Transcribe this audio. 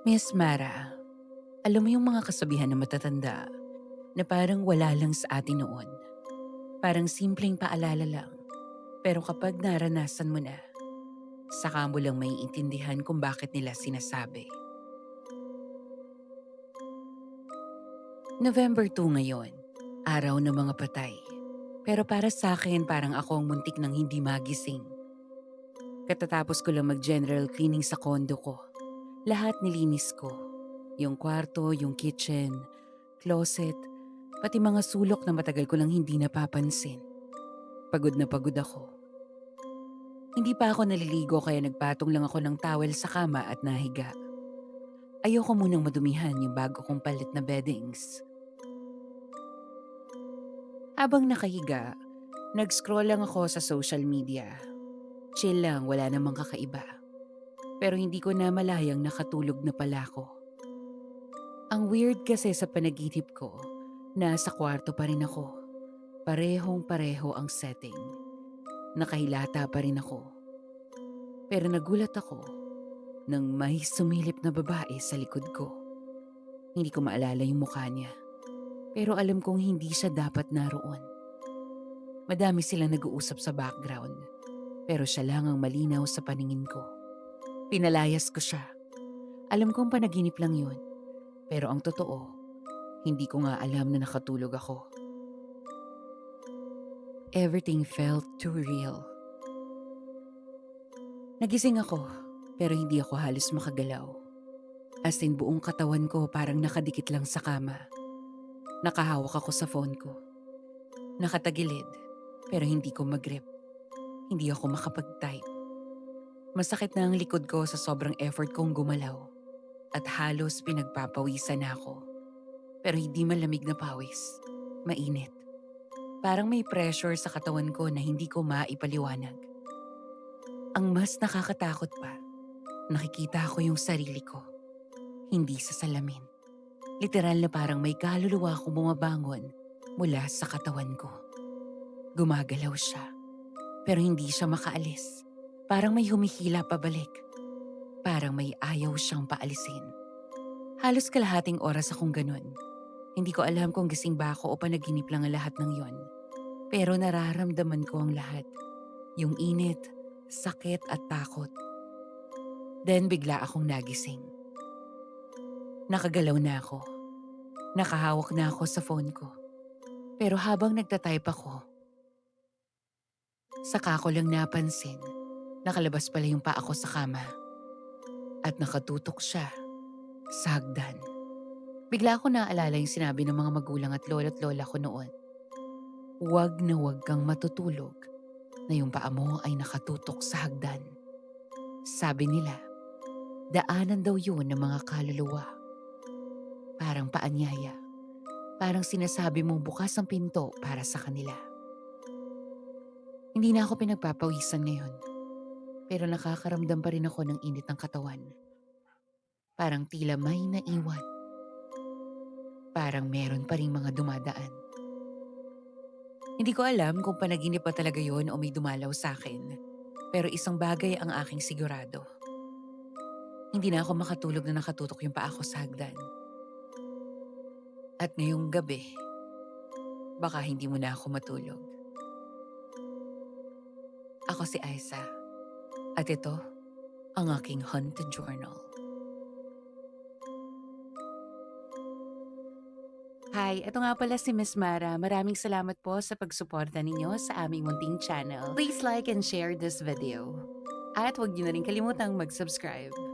Miss Mara, alam mo yung mga kasabihan na matatanda na parang wala lang sa atin noon. Parang simpleng paalala lang. Pero kapag naranasan mo na, saka mo lang may intindihan kung bakit nila sinasabi. November 2 ngayon, araw ng mga patay. Pero para sa akin parang ako ang muntik ng hindi magising. Katatapos ko lang mag-general cleaning sa kondo ko. Lahat nilinis ko. Yung kwarto, yung kitchen, closet, pati mga sulok na matagal ko lang hindi napapansin. Pagod na pagod ako. Hindi pa ako naliligo kaya nagpatong lang ako ng towel sa kama at nahiga. Ayoko munang madumihan yung bago kong palit na beddings. Habang nakahiga, nag-scroll lang ako sa social media. Chill lang, wala namang kakaiba. Pero hindi ko na malayang nakatulog na pala ako. Ang weird kasi sa panaginip ko, nasa kwarto pa rin ako. Parehong pareho ang setting. Nakahilata pa rin ako. Pero nagulat ako nang may sumilip na babae sa likod ko. Hindi ko maalala yung mukha niya. Pero alam kong hindi siya dapat naroon. Madami silang nag-uusap sa background. Pero siya lang ang malinaw sa paningin ko. Pinalayas ko siya. Alam kong panaginip lang yun. Pero ang totoo, hindi ko nga alam na nakatulog ako. Everything felt too real. Nagising ako, pero hindi ako halos makagalaw. As in buong katawan ko parang nakadikit lang sa kama. Nakahawak ako sa phone ko. Nakatagilid, pero hindi ko mag-grip. Hindi ako makapag-type. Masakit na ang likod ko sa sobrang effort kong gumalaw. At halos pinagpapawisan na ako. Pero hindi malamig na pawis. Mainit. Parang may pressure sa katawan ko na hindi ko maipaliwanag. Ang mas nakakatakot pa, nakikita ko yung sarili ko. Hindi sa salamin. Literal na parang may kaluluwa akong bumabangon mula sa katawan ko. Gumagalaw siya. Pero hindi siya makaalis. Parang may humihila pabalik. Parang may ayaw siyang paalisin. Halos kalahating oras akong ganun. Hindi ko alam kung gising ba ako o panaginip lang ang lahat ng yon. Pero nararamdaman ko ang lahat. Yung init, sakit at takot. Then bigla akong nagising. Nakagalaw na ako. Nakahawak na ako sa phone ko. Pero habang nagtatype ako, saka ko lang napansin, nakalabas pala yung paa ko sa kama. At nakatutok siya sa hagdan. Bigla ko naalala yung sinabi ng mga magulang at lolo't lola ko noon. Huwag na huwag kang matutulog na yung paa mo ay nakatutok sa hagdan. Sabi nila, daanan daw yun ng mga kaluluwa. Parang paanyaya. Parang sinasabi mong bukas ang pinto para sa kanila. Hindi na ako pinagpapawisan ngayon. Pero nakakaramdam pa rin ako ng init ng katawan. Parang tila may naiwan. Parang meron pa rin mga dumadaan. Hindi ko alam kung panaginip pa talaga yon o may dumalaw sa akin. Pero isang bagay ang aking sigurado. Hindi na ako makatulog na nakatutok yung paa ko sa hagdan. At ngayong gabi, baka hindi mo na ako matulog. Ako si Aiza. At ito, ang aking haunted journal. Hi, ito nga pala si Miss Mara. Maraming salamat po sa pagsuporta ninyo sa aming munting channel. Please like and share this video. At huwag niyo na rin kalimutang mag-subscribe.